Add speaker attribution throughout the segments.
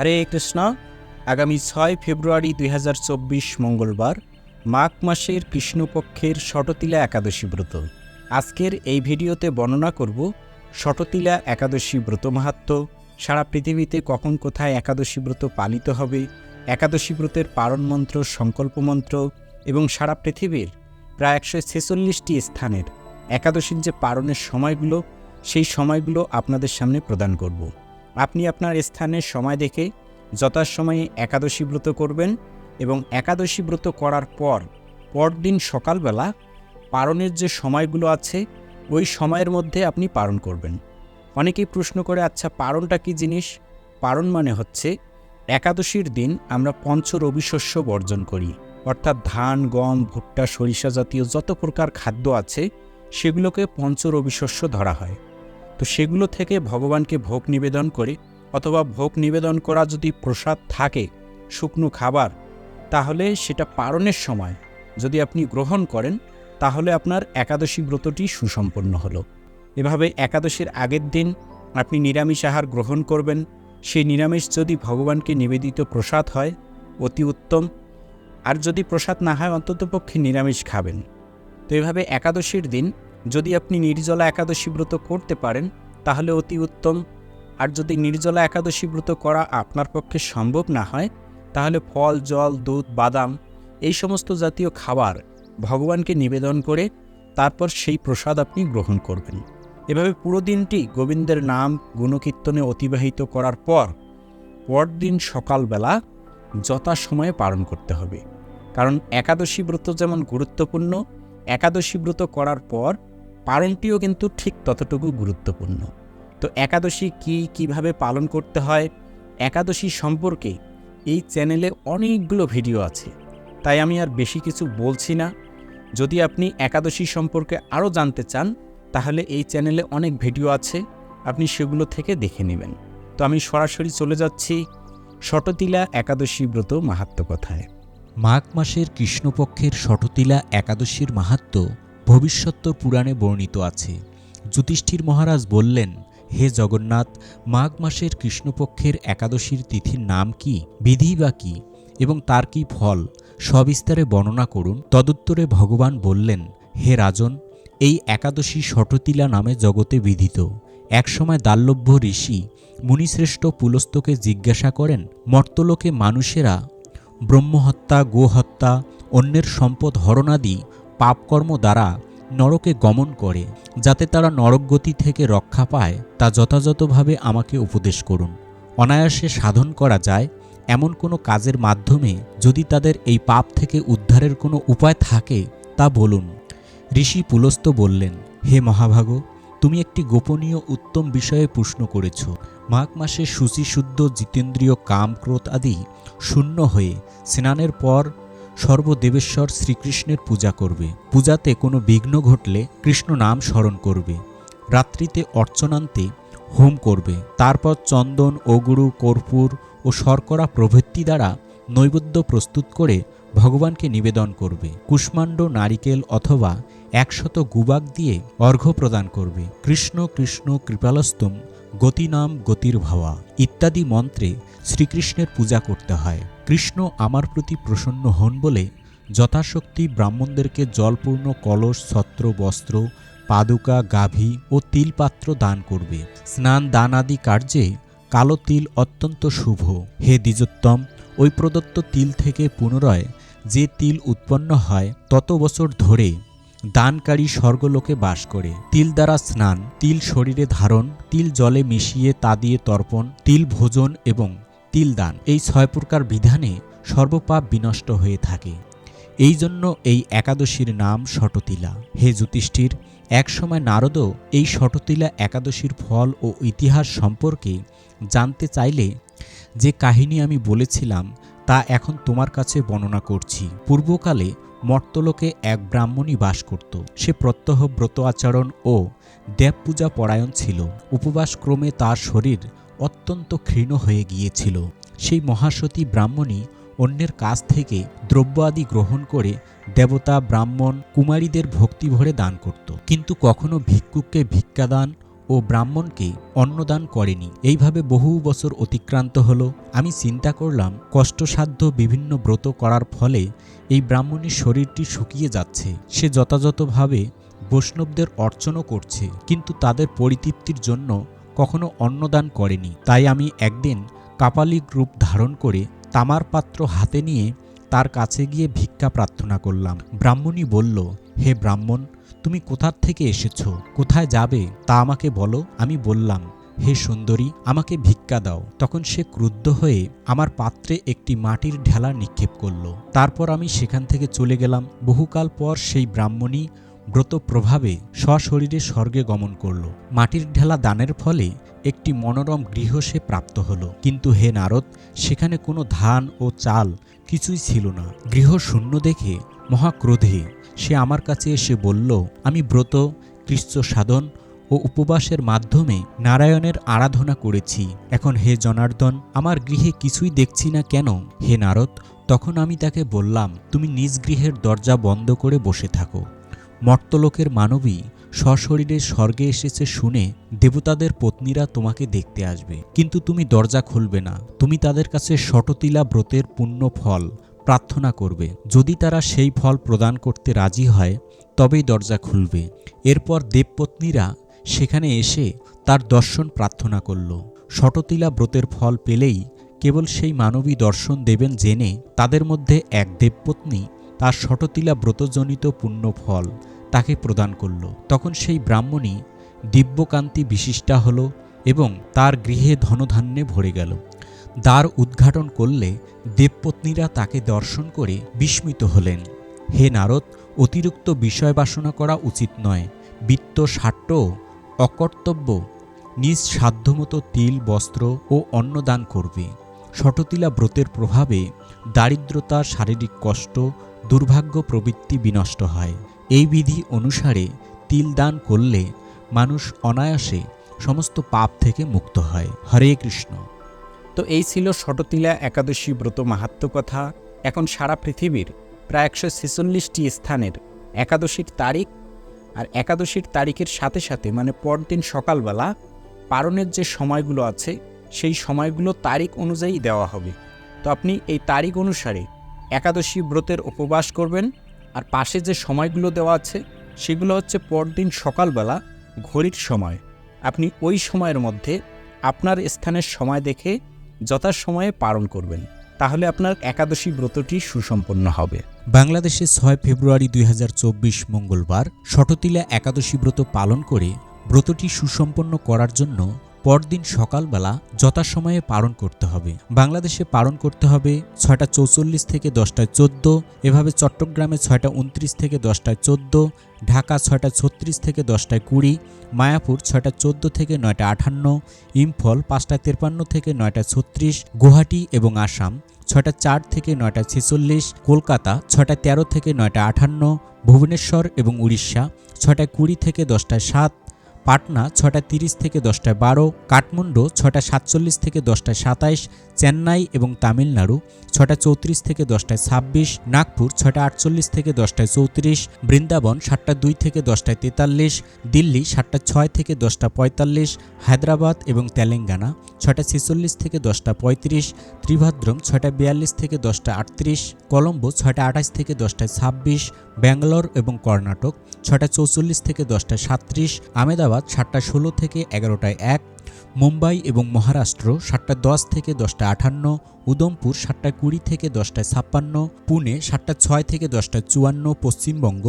Speaker 1: হরে কৃষ্ণ। আগামী ছয় ফেব্রুয়ারি দুই হাজার চব্বিশ মঙ্গলবার মাঘ মাসের কৃষ্ণপক্ষের শটতিলা একাদশী ব্রত। আজকের এই ভিডিওতে বর্ণনা করব শটতিলা একাদশী ব্রত মাহাত্ম সারা পৃথিবীতে কখন কোথায় একাদশী ব্রত পালিত হবে, একাদশী ব্রতের পারণ মন্ত্র, সংকল্প মন্ত্র এবং সারা পৃথিবীর প্রায় একশো ছেচল্লিশটি স্থানের একাদশীর যে পারণের সময়গুলো, সেই সময়গুলো আপনাদের সামনে প্রদান করব। আপনি আপনার স্থানের সময় দেখে যথাসময়ে একাদশী ব্রত করবেন এবং একাদশী ব্রত করার পর পরদিন সকালবেলা পারণের যে সময়গুলো আছে, ওই সময়ের মধ্যে আপনি পারণ করবেন। অনেকেই প্রশ্ন করে আচ্ছা পারণটা কি জিনিস? পারণ মানে হচ্ছে একাদশীর দিন আমরা পঞ্চ রবি শস্য বর্জন করি। অর্থাৎ ধান, গম, ভুট্টা, সরিষা জাতীয় যত প্রকার খাদ্য আছে, সেগুলোকে পঞ্চ রবি শস্য ধরা হয়। তো সেগুলো থেকে ভগবানকে ভোগ নিবেদন করে, অথবা ভোগ নিবেদন করা যদি প্রসাদ থাকে, শুকনো খাবার, তাহলে সেটা পারণের সময়। যদি আপনি গ্রহণ করেন, তাহলে আপনার একাদশী ব্রতটি সুসম্পন্ন হলো। এভাবে একাদশীর আগের দিন আপনি নিরামিষ আহার গ্রহণ করবেন। সেই নিরামিষ যদি ভগবানকে নিবেদিত প্রসাদ হয়, অতি উত্তম। আর যদি প্রসাদ না হয়, অন্ততপক্ষে নিরামিষ খাবেন। তো এভাবে একাদশীর দিন যদি আপনি নির্জলা একাদশী ব্রত করতে পারেন, তাহলে অতি উত্তম। আর যদি নির্জলা একাদশী ব্রত করা আপনার পক্ষে সম্ভব না হয়, তাহলে ফল, জল, দুধ, বাদাম এই সমস্ত জাতীয় খাবার ভগবানকে নিবেদন করে তারপর সেই প্রসাদ আপনি গ্রহণ করবেন। এভাবে পুরো দিনটি গোবিন্দের নাম, গুণকীর্তনে অতিবাহিত করার পর পরদিন সকালবেলা যথাসময়ে পালন করতে হবে। কারণ একাদশী ব্রত যেমন গুরুত্বপূর্ণ, একাদশী ব্রত করার পর পালনটিও কিন্তু ঠিক ততটুকু গুরুত্বপূর্ণ। তো একাদশী কি কীভাবে পালন করতে হয়? একাদশী সম্পর্কে এই চ্যানেলে অনেকগুলো ভিডিও আছে। তাই আমি আর বেশি কিছু বলছি না। যদি আপনি একাদশী সম্পর্কে আরও জানতে চান, তাহলে এই চ্যানেলে অনেক ভিডিও আছে। আপনি সেগুলো থেকে দেখে নেবেন। তো আমি সরাসরি চলে যাচ্ছি শটতিলা একাদশী ব্রত মাহাত্ম কথায়।
Speaker 2: মাঘ মাসের কৃষ্ণপক্ষের শটতিলা একাদশীর মাহাত্ম ভবিষ্যত্তর পুরাণে বর্ণিত আছে। যুধিষ্ঠির মহারাজ বললেন, হে জগন্নাথ, মাঘ মাসের কৃষ্ণপক্ষের একাদশীর তিথির নাম কি, বিধি বা কি, এবং তার কি ফল, সবিস্তারে বর্ণনা করুন। তদুত্তরে ভগবান বললেন, হে রাজন, এই একাদশী শটতিলা নামে জগতে বিধিত। একসময় দাল্লভ্য ঋষি মুনিশ্রেষ্ঠ পুলস্তকে জিজ্ঞাসা করেন, মর্তলোকে মানুষেরা ব্রহ্মহত্যা, গোহত্যা, অন্যের সম্পদ হরণাদি পাপকর্ম দ্বারা নরকে গমন করে, যাতে তারা নরকগতি থেকে রক্ষা পায়, তা যথাযথভাবে আমাকে উপদেশ করুন। অনায়াসে সাধন করা যায়, এমন কোনো কাজের মাধ্যমে যদি তাদের এই পাপ থেকে উদ্ধারের কোনো উপায় থাকে, তা বলুন। ঋষি পুলস্ত বললেন, হে মহাভাগ, তুমি একটি গোপনীয় উত্তম বিষয়ে প্রশ্ন করেছ। মাঘ মাসে শুচিশুদ্ধ জিতেন্দ্রীয় কাম ক্রোধ আদি শূন্য হয়ে, স্নানের পর সর্বদেবেশ্বর শ্রীকৃষ্ণের পূজা করবে। পূজাতে কোনো বিঘ্ন ঘটলে কৃষ্ণ নাম স্মরণ করবে। রাত্রিতে অর্চনান্তে হোম করবে। তারপর চন্দন, অগুরু, কর্পূর ও শর্করা প্রভৃতি দ্বারা নৈবেদ্য প্রস্তুত করে ভগবানকে নিবেদন করবে। কুষ্মাণ্ড, নারিকেল অথবা একশত গুবাক দিয়ে অর্ঘ্য প্রদান করবে। কৃষ্ণ কৃষ্ণ, কৃপালস্তম গতিনাম গতির ভাবা ইত্যাদি মন্ত্রে শ্রীকৃষ্ণের পূজা করতে হয়। কৃষ্ণ আমার প্রতি প্রসন্ন হন বলে যথাশক্তি ব্রাহ্মণদেরকে জলপূর্ণ কলস, ছত্র, বস্ত্র, পাদুকা, গাভী ও তিলপাত্র দান করবে। স্নান দান আদি কার্যে কালো তিল অত্যন্ত শুভ। হে দ্বিজোত্তম ওই প্রদত্ত তিল থেকে পুনরায় যে তিল উৎপন্ন হয়, তত বছর ধরে দানকারী স্বর্গলোকে বাস করে। তিল দ্বারা স্নান, তিল শরীরে ধারণ, তিল জলে মিশিয়ে তা দিয়ে তর্পণ, তিল ভোজন এবং তিল দান। এই ছয় প্রকার বিধানে সর্বপাপ বিনষ্ট হয়ে থাকে। এই জন্য এই একাদশীর নাম শটতিলা। হে যুধিষ্ঠির একসময় নারদও এই শটতিলা একাদশীর ফল ও ইতিহাস সম্পর্কে জানতে চাইলে যে কাহিনী আমি বলেছিলাম তা এখন তোমার কাছে বর্ণনা করছি। পূর্বকালে মর্তলোকে এক ব্রাহ্মণী বাস করত। সে প্রত্যহ ব্রত আচরণ ও দেবপূজা পরায়ণ ছিল। উপবাসক্রমে তার শরীর অত্যন্ত ক্ষীণ হয়ে গিয়েছিল। সেই মহাসতী ব্রাহ্মণী অন্যের কাছ থেকে দ্রব্য আদি গ্রহণ করে দেবতা, ব্রাহ্মণ, কুমারীদের ভক্তি ভরে দান করত। কিন্তু কখনো ভিক্ষুককে ভিক্ষাদান ও ব্রাহ্মণকে অন্নদান করেনি। এইভাবে বহু বছর অতিক্রান্ত হলো। আমি চিন্তা করলাম, কষ্টসাধ্য বিভিন্ন ব্রত করার ফলে এই ব্রাহ্মণের শরীরটি শুকিয়ে যাচ্ছে। সে যথাযথভাবে বৈষ্ণবদের অর্চনও করছে, কিন্তু তাদের পরিতৃপ্তির জন্য কখনো অন্নদান করেনি। তাই আমি একদিন কাপালিক রূপ ধারণ করে তামার পাত্র হাতে নিয়ে তার কাছে গিয়ে ভিক্ষা প্রার্থনা করলাম। ব্রাহ্মণী বলল, হে ব্রাহ্মণ তুমি কোথার থেকে এসেছ? কোথায় যাবে? তা আমাকে বলো। আমি বললাম, হে সুন্দরী, আমাকে ভিক্ষা দাও। তখন সে ক্রুদ্ধ হয়ে আমার পাত্রে একটি মাটির ঢেলা নিক্ষেপ করল। তারপর আমি সেখান থেকে চলে গেলাম। বহুকাল পর সেই ব্রাহ্মণী ব্রত প্রভাবে সশরীরে স্বর্গে গমন করল। মাটির ঢেলা দানের ফলে একটি মনোরম গৃহ সে প্রাপ্ত হলো। কিন্তু হে নারদ, সেখানে কোনো ধান ও চাল কিছুই ছিল না। গৃহ শূন্য দেখে মহাক্রোধে সে আমার কাছে এসে বলল, আমি ব্রত কৃষ্ণ সাধন ও উপবাসের মাধ্যমে নারায়ণের আরাধনা করেছি। এখন হে জনার্দন, আমার গৃহে কিছুই দেখছি না কেন? হে নারদ, তখন আমি তাকে বললাম, তুমি নিজ গৃহের দরজা বন্ধ করে বসে থাকো। মর্তলোকের মানবী সশরীরে স্বর্গে এসেছে শুনে দেবতাদের পত্নীরা তোমাকে দেখতে আসবে। কিন্তু তুমি দরজা খুলবে না। তুমি তাদের কাছে শটতিলা ব্রতের পুণ্য ফল। প্রার্থনা করবে। যদি তারা সেই ফল প্রদান করতে রাজি হয়, তবেই দরজা খুলবে। এরপর দেবপত্নীরা সেখানে এসে তার দর্শন প্রার্থনা করল। শটতিলা ব্রতের ফল পেলেই কেবল সেই মানবী দর্শন দেবেন জেনে তাদের মধ্যে এক দেবপত্নী তার শটতিলা ব্রতজনিত পুণ্য ফল তাকে প্রদান করল। তখন সেই ব্রাহ্মণী দিব্যকান্তি বিশিষ্টা হল এবং তার গৃহে ধনধান্যে ভরে গেল। দ্বার উদ্ঘাটন করলে দেবপত্নীরা তাকে দর্শন করে বিস্মিত হলেন। হে নারদ, অতিরিক্ত বিষয় বাসনা করা উচিত নয়। বিত্ত সাট্য, অকর্তব্য, নিজ সাধ্যমতো তিল, বস্ত্র ও অন্নদান করবে। শটতিলা ব্রতের প্রভাবে দারিদ্রতা শারীরিক কষ্ট, দুর্ভাগ্য প্রবৃত্তি বিনষ্ট হয়। এই বিধি অনুসারে তিল দান করলে মানুষ অনায়াসে সমস্ত পাপ থেকে মুক্ত হয়। হরে কৃষ্ণ।
Speaker 1: তো এই ছিল শটতিলা একাদশী ব্রত মাহাত্ম কথা। এখন সারা পৃথিবীর প্রায় একশো ছেচল্লিশটি স্থানের একাদশীর তারিখ আর একাদশীর তারিখের সাথে সাথে মানে পরদিন সকালবেলা পারণের যে সময়গুলো আছে, সেই সময়গুলো তারিখ অনুযায়ী দেওয়া হবে। তো আপনি এই তারিখ অনুসারে একাদশী ব্রতের উপবাস করবেন আর পাশে যে সময়গুলো দেওয়া আছে, সেগুলো হচ্ছে পরদিন সকালবেলা ঘড়ির সময়। আপনি ওই সময়ের মধ্যে আপনার স্থানের সময় দেখে যথাসময়ে পালন করবেন, তাহলে আপনার একাদশী ব্রতটি সুসম্পন্ন হবে।
Speaker 2: বাংলাদেশে ছয় ফেব্রুয়ারি দুই হাজার চব্বিশ মঙ্গলবার শটতিলা একাদশী ব্রত পালন করে ব্রতটি সুসম্পন্ন করার জন্য পরদিন সকালবেলা যথাসময়ে পালন করতে হবে। বাংলাদেশে পালন করতে হবে ছয়টা চৌচল্লিশ থেকে দশটায় চোদ্দ, এভাবে চট্টগ্রামে ছয়টা উনত্রিশ থেকে দশটায় চোদ্দ, ঢাকা ছয়টা ছত্রিশ থেকে দশটায় কুড়ি, মায়াপুর ছয়টা চোদ্দ থেকে নয়টা আটান্ন ইম্ফল পাঁচটা তেপান্ন থেকে নয়টা ছত্রিশ, গুয়াহাটি এবং আসাম ছয়টা চার থেকে নয়টা ছেচল্লিশ, কলকাতা ছয়টা তেরো থেকে নয়টা আটান্ন ভুবনেশ্বর এবং উড়িষ্যা ছয়টায় কুড়ি থেকে দশটায় সাত পাটনা ছটা তিরিশ থেকে দশটায় বারো কাঠমান্ডু ছটা সাতচল্লিশ থেকে দশটায় সাতাইশ চেন্নাই এবং তামিলনাড়ু ছটা চৌত্রিশ থেকে দশটায় ছাব্বিশ নাগপুর ছটা আটচল্লিশ থেকে দশটায় চৌত্রিশ বৃন্দাবন সাতটা দুই থেকে দশটায় তেতাল্লিশ দিল্লি সাতটা ছয় থেকে দশটা পঁয়তাল্লিশ হায়দ্রাবাদ এবং তেলেঙ্গানা ছটা ছেচল্লিশ থেকে দশটা পঁয়ত্রিশ ত্রিভাদ্রম ছয়টা বিয়াল্লিশ থেকে দশটা আটত্রিশ কলম্বো ছয়টা আঠাশ থেকে দশটায় ছাব্বিশ ব্যাঙ্গালোর এবং কর্ণাটক ছটা চৌচল্লিশ থেকে দশটায় সাতত্রিশ আমেদাবাদ সাতটা ষোলো থেকে এগারোটায় এক, মুম্বাই এবং মহারাষ্ট্র সাতটা দশ থেকে দশটা আঠান্ন উদমপুর সাতটা কুড়ি থেকে দশটায় ছাপ্পান্ন, পুনে সাতটা ছয় থেকে দশটা চুয়ান্ন, পশ্চিমবঙ্গ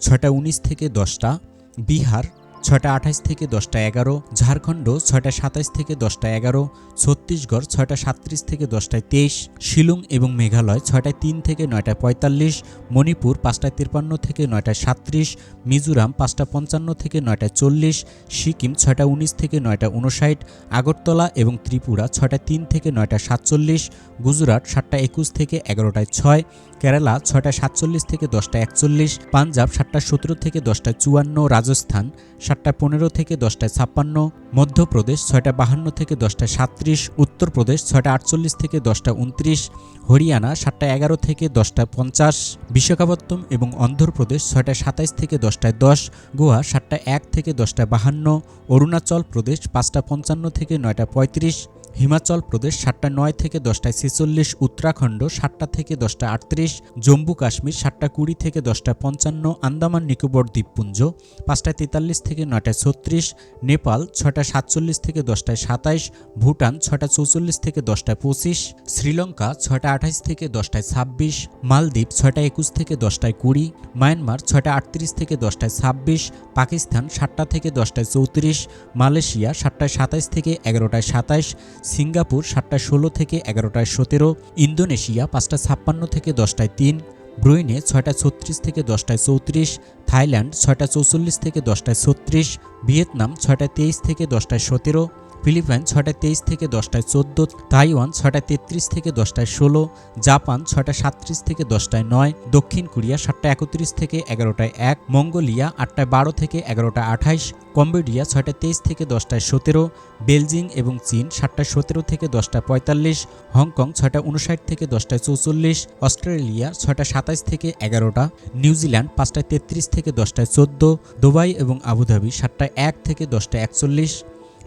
Speaker 2: ছয়টা উনিশ থেকে দশটা, বিহার ছয়টা আঠাশ থেকে দশটা এগারো, ঝাড়খণ্ড ছয়টা সাতাইশ থেকে দশটা এগারো, ছত্তিশগড় ছয়টা সাতত্রিশ থেকে দশটায় তেইশ, শিলং এবং মেঘালয় ছয়টায় তিন থেকে নয়টায় পঁয়তাল্লিশ, মণিপুর পাঁচটায় তিপ্পান্ন থেকে নয়টায় সাতত্রিশ, মিজোরাম পাঁচটা পঞ্চান্ন থেকে নয়টায় চল্লিশ, সিকিম ছয়টা উনিশ থেকে নয়টা উনষাট আগরতলা এবং ত্রিপুরা ছয়টা তিন থেকে নয়টা সাতচল্লিশ, গুজরাট সাতটা একুশ থেকে এগারোটায় ছয় কেরালা ছয়টা সাতচল্লিশ থেকে দশটা একচল্লিশ, পাঞ্জাব সাতটা সতেরো থেকে দশটা চুয়ান্ন, রাজস্থান সাতটা পনেরো থেকে দশটায় ছাপ্পান্ন, মধ্যপ্রদেশ ছয়টা বাহান্ন থেকে দশটা সাতত্রিশ, উত্তরপ্রদেশ ছয়টা আটচল্লিশ থেকে দশটা উনত্রিশ, হরিয়ানা সাতটা এগারো থেকে দশটা পঞ্চাশ বিশাখাপত্তম এবং অন্ধ্রপ্রদেশ ছয়টা সাতাইশ থেকে দশটায় দশ, গোয়া সাতটা এক থেকে দশটা বাহান্ন, অরুণাচল প্রদেশ পাঁচটা পঞ্চান্ন থেকে নয়টা পঁয়ত্রিশ হিমাচল প্রদেশ সাতটা নয় থেকে দশটায় ছেচল্লিশ, উত্তরাখণ্ড সাতটা থেকে দশটা আটত্রিশ, জম্মু কাশ্মীর সাতটা কুড়ি থেকে দশটা পঞ্চান্ন, আন্দামান, নিকোবর, দ্বীপপুঞ্জ পাঁচটায় তেতাল্লিশ থেকে নয়টায় ছত্রিশ, নেপাল ছয়টা সাতচল্লিশ থেকে দশটায় সাতাইশ, ভুটান ছয়টা চৌচল্লিশ থেকে দশটায় পঁচিশ, শ্রীলঙ্কা ছয়টা আঠাইশ থেকে দশটায় ছাব্বিশ, মালদ্বীপ ছয়টা একুশ থেকে দশটায় কুড়ি, মায়ানমার ছয়টা আটত্রিশ থেকে দশটায় ছাব্বিশ, পাকিস্তান সাতটা থেকে দশটায় চৌত্রিশ, মালয়েশিয়া সাতটায় সাতাইশ থেকে এগারোটায় সাতাইশ সিঙ্গাপুর সাতটা ষোলো থেকে এগারোটায় সতেরো, ইন্দোনেশিয়া পাঁচটা ছাপ্পান্ন থেকে দশটায় তিন, ব্রুইনে ছয়টা ছত্রিশ থেকে দশটায় চৌত্রিশ, থাইল্যান্ড ছয়টা চৌচল্লিশ থেকে দশটায় ছত্রিশ, ভিয়েতনাম ছয়টা তেইশ থেকে দশটায় সতেরো ফিলিপাইন ছটায় তেইশ থেকে দশটায় চোদ্দ, তাইওয়ান ছটায় তেত্রিশ থেকে দশটায় ষোলো, জাপান ছয়টা সাতত্রিশ থেকে দশটায় নয়, দক্ষিণ কোরিয়া সাতটা একত্রিশ থেকে এগারোটায় এক, মঙ্গোলিয়া আটটায় বারো থেকে এগারোটা আঠাইশ, কম্বোডিয়া ছয়টা তেইশ থেকে দশটায় সতেরো বেলজিং এবং চীন সাতটা সতেরো থেকে দশটা পঁয়তাল্লিশ, হংকং ছয়টা উনষাট থেকে দশটায় চৌচল্লিশ, অস্ট্রেলিয়া ছয়টা সাতাইশ থেকে এগারোটা, নিউজিল্যান্ড পাঁচটায় তেত্রিশ থেকে দশটায় চোদ্দ, দুবাই এবং আবুধাবি সাতটায় এক থেকে দশটা একচল্লিশ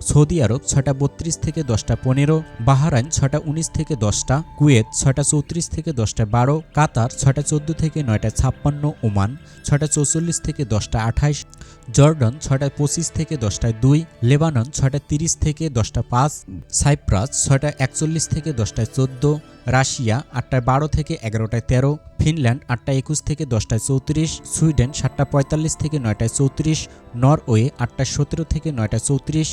Speaker 2: সৌদি আরব ছটা বত্রিশ থেকে দশটা পনেরো, বাহারাইন ছটা উনিশ থেকে দশটা, কুয়েত ছয়টা চৌত্রিশ থেকে দশটা বারো, কাতার ছয়টা চোদ্দ থেকে নয়টা ছাপ্পান্ন, ওমান ছটা চৌচল্লিশ থেকে দশটা আঠাইশ, জর্ডন ছয়টা পঁচিশ থেকে দশটায় দুই, লেবানন ছটা তিরিশ থেকে দশটা পাঁচ, সাইপ্রাস ছটা একচল্লিশ থেকে দশটায় চোদ্দ, রাশিয়া আটটায় বারো থেকে এগারোটায় তেরো, ফিনল্যান্ড আটটা একুশ থেকে দশটায় চৌত্রিশ, সুইডেন সাতটা পঁয়তাল্লিশ থেকে নয়টায় চৌত্রিশ, নরওয়ে আটটা সতেরো থেকে নয়টায় চৌত্রিশ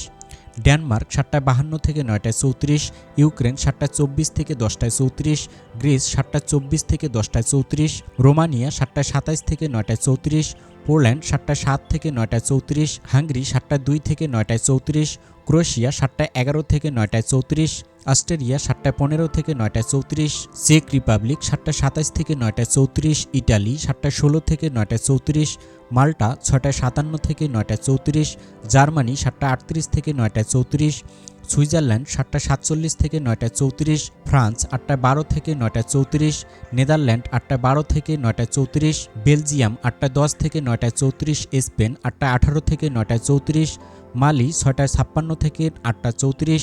Speaker 2: ডেনমার্ক সাতটায় বাহান্ন থেকে নয়টায় চৌত্রিশ, ইউক্রেন সাতটায় চব্বিশ থেকে দশটায় চৌত্রিশ, গ্রিস সাতটায় চব্বিশ থেকে দশটায় চৌত্রিশ, রোমানিয়া সাতটায় সাতাইশ থেকে নয়টায় চৌত্রিশ পোল্যান্ড সাতটা সাত থেকে নয়টায় চৌত্রিশ, হাঙ্গরি সাতটা দুই থেকে নয়টায় চৌত্রিশ, ক্রোয়েশিয়া সাতটা এগারো থেকে নয়টায় চৌত্রিশ, অস্ট্রেলিয়া সাতটা পনেরো থেকে নয়টায় চৌত্রিশ, চেক রিপাবলিক সাতটা সাতাইশ থেকে নয়টায় চৌত্রিশ, ইটালি সাতটা ষোলো থেকে নয়টায় চৌত্রিশ, মাল্টা ছয়টা সাতান্ন থেকে নয়টায় চৌত্রিশ, জার্মানি সাতটা আটত্রিশ থেকে নয়টায় চৌত্রিশ সুইজারল্যান্ড সাতটা সাতচল্লিশ থেকে নয়টায় চৌত্রিশ, ফ্রান্স আটটা বারো থেকে নয়টায় চৌত্রিশ, নেদারল্যান্ড আটটা বারো থেকে নয়টায় চৌত্রিশ, বেলজিয়াম আটটা দশ থেকে নয়টায় চৌত্রিশ, স্পেন আটটা আঠারো থেকে নয়টায় চৌত্রিশ, মালি ছয়টায় ছাপ্পান্ন থেকে আটটা চৌত্রিশ,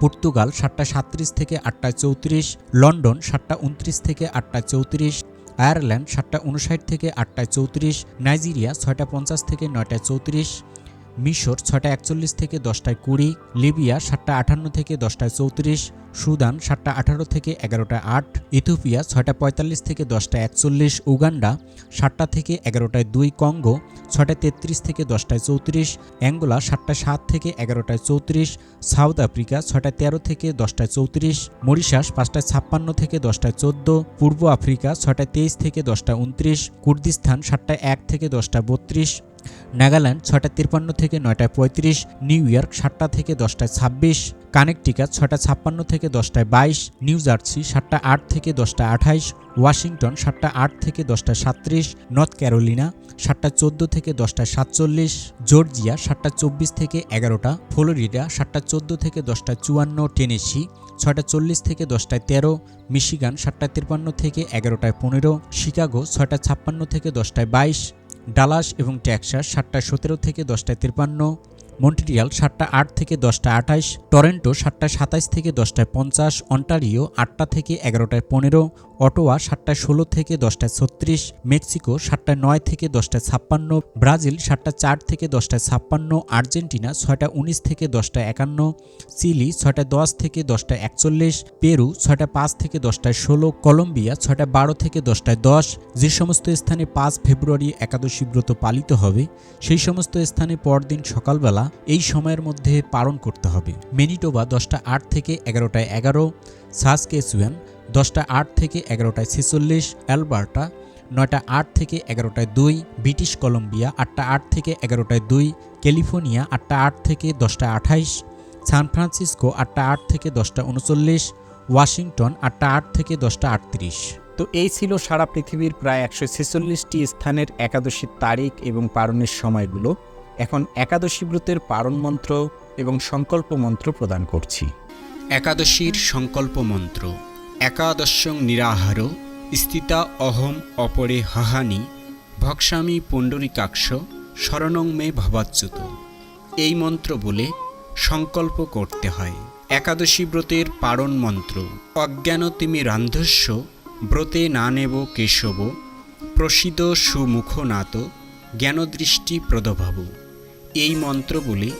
Speaker 2: পর্তুগাল সাতটা সাতত্রিশ থেকে আটটা চৌত্রিশ, লন্ডন সাতটা উনত্রিশ থেকে আটটা চৌত্রিশ, আয়ারল্যান্ড সাতটা উনষাট থেকে আটটায় চৌত্রিশ, নাইজেরিয়া ছয়টা পঞ্চাশ থেকে নয়টায় চৌত্রিশ মিশর ছটা একচল্লিশ থেকে দশটায় কুড়ি, লিবিয়া সাতটা আটান্ন থেকে দশটায় চৌত্রিশ, সুদান সাতটা আঠারো থেকে এগারোটা আট, ইথিওপিয়া ছয়টা পঁয়তাল্লিশ থেকে দশটায় একচল্লিশ, উগান্ডা সাতটা থেকে এগারোটায় দুই, কঙ্গো ছয়টা তেত্রিশ থেকে দশটায় চৌত্রিশ, অ্যাঙ্গোলা সাতটা সাত থেকে এগারোটায় চৌত্রিশ, সাউথ আফ্রিকা ছয়টা তেরো থেকে দশটায় চৌত্রিশ, মরিশাস পাঁচটায় ছাপ্পান্ন থেকে দশটায় চোদ্দ, পূর্ব আফ্রিকা ছয়টা তেইশ থেকে দশটা উনত্রিশ, কুর্দিস্তান সাতটা এক থেকে দশটা বত্রিশ নাগাল্যান্ড ছয়টা তিপ্পান্ন থেকে নয়টায় পঁয়ত্রিশ, নিউ ইয়র্ক সাতটা থেকে দশটায় ছাব্বিশ কানেকটিকা ছটা ছাপ্পান্ন থেকে দশটায় বাইশ, নিউ জার্সি সাতটা আট থেকে দশটা আঠাইশ, ওয়াশিংটন সাতটা আট থেকে দশটা সাতত্রিশ, নর্থ ক্যারোলিনা সাতটা চোদ্দ থেকে দশটা সাতচল্লিশ, জর্জিয়া সাতটা চব্বিশ থেকে এগারোটা, ফ্লোরিডা সাতটা চোদ্দ থেকে দশটা চুয়ান্ন, টেনেসি ছয়টা চল্লিশ থেকে দশটায় তেরো, মিশিগান সাতটা তিপ্পান্ন থেকে এগারোটায় পনেরো, শিকাগো ছয়টা ছাপ্পান্ন থেকে দশটায় বাইশ ডালাস এবং ট্যাক্সাস সাতটা সতেরো থেকে দশটায় তিপ্পান্ন মন্ট্রিয়াল সাতটা আট থেকে দশটা আঠাইশ, টরেন্টো সাতটা সাতাইশ থেকে দশটায় পঞ্চাশ, অন্টারিও আটটা থেকে এগারোটায় পনেরো অটোয়া সাতটা ষোলো থেকে দশটায় ছত্রিশ, মেক্সিকো সাতটা নয় থেকে দশটায় ছাপ্পান্ন, ব্রাজিল সাতটা চার থেকে দশটায় ছাপ্পান্ন, আর্জেন্টিনা ছয়টা উনিশ থেকে দশটায় একান্ন, চিলি ছয়টা দশ থেকে দশটায় একচল্লিশ, পেরু ছয়টা পাঁচ থেকে দশটায় ষোলো, কলম্বিয়া ছয়টা বারো থেকে দশটায় দশ, যে সমস্ত স্থানে পাঁচ ফেব্রুয়ারি একাদশী ব্রত পালিত হবে, সেই সমস্ত স্থানে পরদিন সকালবেলা এই সময়ের মধ্যে পালন করতে হবে। মেনিটোবা দশটা আট থেকে এগারোটায় এগারো, সাসকেসুয়ান দশটা আট থেকে এগারোটায় ছেচল্লিশ অ্যালবার্টা নয়টা আট থেকে এগারোটায় দুই ব্রিটিশ কলম্বিয়া আটটা আট থেকে এগারোটায় দুই ক্যালিফোর্নিয়া আটটা আট থেকে দশটা আঠাইশ সান ফ্রান্সিসকো আটটা আট থেকে দশটা উনচল্লিশ ওয়াশিংটন আটটা আট থেকে দশটা আটত্রিশ।
Speaker 1: তো এই ছিল সারা পৃথিবীর প্রায় একশো ছেচল্লিশটি স্থানের একাদশীর তারিখ এবং পারণের সময়গুলো। এখন একাদশী ব্রতের পারণ মন্ত্র এবং সংকল্প মন্ত্র প্রদান করছি।
Speaker 3: একাদশীর সংকল্প মন্ত্র। একাদশং নিরাহার, স্থিতা অহম অপরে হাহানি, ভক্সামি পুণ্ডরিকাক্ষ, শরণং মে ভবাচ্যুত। এই মন্ত্র বলে সংকল্প করতে হয়। একাদশী ব্রতের পারণ মন্ত্র, অজ্ঞান তিমি রান্ধস্য, ব্রতে না নেব কেশব প্রসিদ সুমুখনাত, জ্ঞানদৃষ্টি প্রদভাব। এই মন্ত্র বলে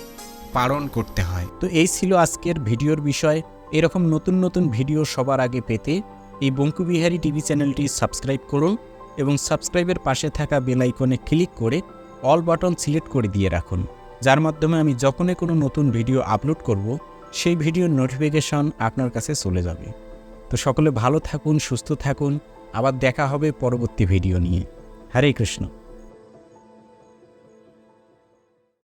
Speaker 3: পালন করতে হয়।
Speaker 1: তো এই ছিল আজকের ভিডিওর বিষয়। এরকম নতুন নতুন ভিডিও সবার আগে পেতে এই বঙ্কুবিহারী টিভি চ্যানেলটি সাবস্ক্রাইব করুন এবং সাবস্ক্রাইবের পাশে থাকা বেল আইকনে ক্লিক করে অল বাটন সিলেক্ট করে দিয়ে রাখুন, যার মাধ্যমে আমি যখনই কোনো নতুন ভিডিও আপলোড করব, সেই ভিডিওর নোটিফিকেশন আপনার কাছে চলে যাবে। তো সকলে ভালো থাকুন, সুস্থ থাকুন, আবার দেখা হবে পরবর্তী ভিডিও নিয়ে। হরে কৃষ্ণ।